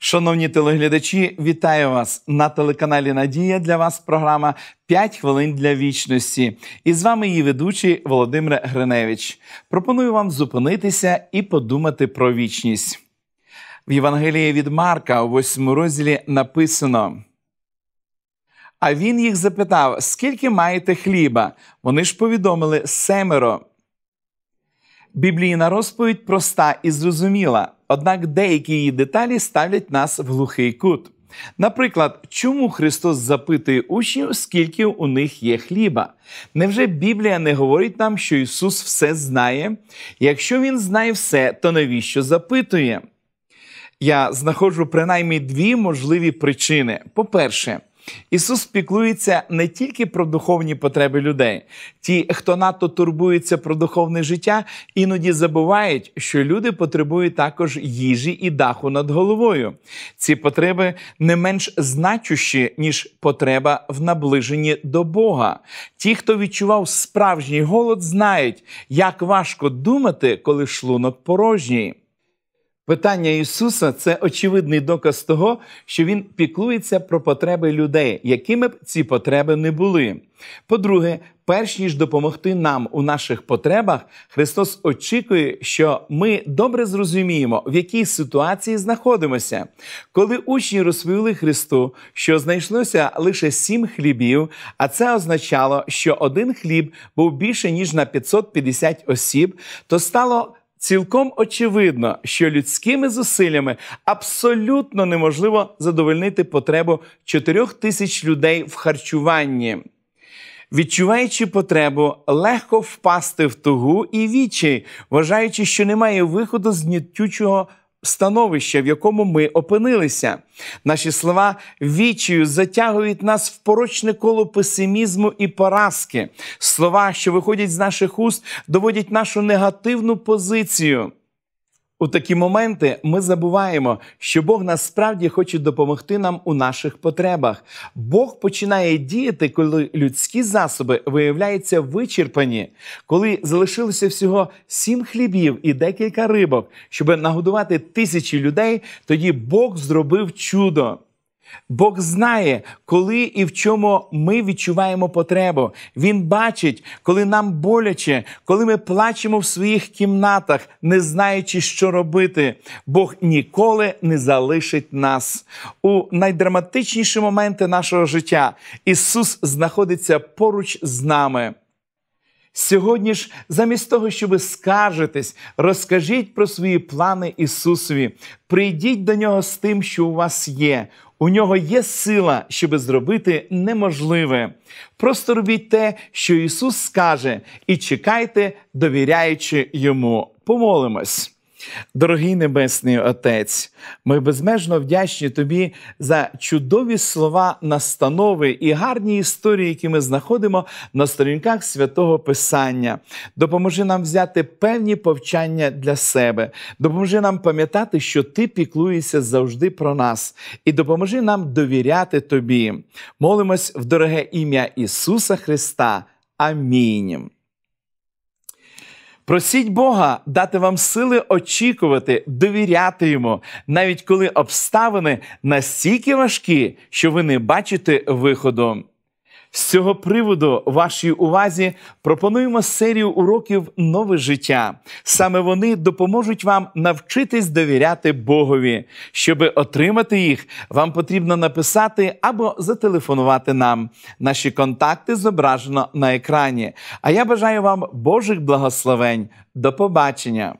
Шановні телеглядачі, вітаю вас на телеканалі Надія. Для вас програма «5 хвилин для вічності. І з вами її ведучий Володимир Гриневич. Пропоную вам зупинитися і подумати про вічність. В Євангелії від Марка у 8 розділі написано. А він їх запитав: скільки маєте хліба? Вони ж повідомили семеро. Біблійна розповідь проста і зрозуміла, однак деякі її деталі ставлять нас в глухий кут. Наприклад, чому Христос запитує учнів, скільки у них є хліба? Невже Біблія не говорить нам, що Ісус все знає? Якщо Він знає все, то навіщо запитує? Я знаходжу принаймні дві можливі причини. По-перше, Ісус піклується не тільки про духовні потреби людей. Ті, хто надто турбується про духовне життя, іноді забувають, що люди потребують також їжі і даху над головою. Ці потреби не менш значущі, ніж потреба в наближенні до Бога. Ті, хто відчував справжній голод, знають, як важко думати, коли шлунок порожній. Питання Ісуса це очевидний доказ того, що Він піклується про потреби людей, якими б ці потреби не були. По-друге, перш ніж допомогти нам у наших потребах, Христос очікує, що ми добре зрозуміємо, в якій ситуації знаходимося. Коли учні розповіли Христу, що знайшлося лише сім хлібів, а це означало, що один хліб був більше ніж на 550 осіб, то стало. Цілком очевидно, що людськими зусиллями абсолютно неможливо задовольнити потребу чотирьох тисяч людей в харчуванні. Відчуваючи потребу, легко впасти в тугу і вічі, вважаючи, що немає виходу з гнітючого становища, в якому ми опинилися. Наші слова вічію затягують нас в порочне коло песимізму і поразки. Слова, що виходять з наших уст, доводять нашу негативну позицію. У такі моменти ми забуваємо, що Бог насправді хоче допомогти нам у наших потребах. Бог починає діяти, коли людські засоби виявляються вичерпані, коли залишилося всього сім хлібів і декілька рибок, щоб нагодувати тисячі людей. Тоді Бог зробив чудо. Бог знає, коли і в чому ми відчуваємо потребу. Він бачить, коли нам боляче, коли ми плачемо в своїх кімнатах, не знаючи, що робити. Бог ніколи не залишить нас. У найдраматичніші моменти нашого життя Ісус знаходиться поруч з нами. Сьогодні ж, замість того, щоб скаржитись, розкажіть про свої плани Ісусові. Прийдіть до Нього з тим, що у вас є. У нього є сила, щоб зробити неможливе. Просто робіть те, що Ісус скаже, і чекайте, довіряючи йому. Помолимось. Дорогий Небесний Отець, ми безмежно вдячні Тобі за чудові слова, настанови і гарні історії, які ми знаходимо на сторінках святого Писання. Допоможи нам взяти певні повчання для себе, допоможи нам пам'ятати, що Ти піклуєшся завжди про нас, і допоможи нам довіряти Тобі. Молимось в дороге ім'я Ісуса Христа. Амінь. Просіть Бога дати вам сили очікувати, довіряти йому, навіть коли обставини настільки важкі, що ви не бачите виходу. З цього приводу вашій увазі пропонуємо серію уроків нове життя. Саме вони допоможуть вам навчитись довіряти Богові. Щоби отримати їх, вам потрібно написати або зателефонувати нам. Наші контакти зображено на екрані. А я бажаю вам Божих благословень. До побачення!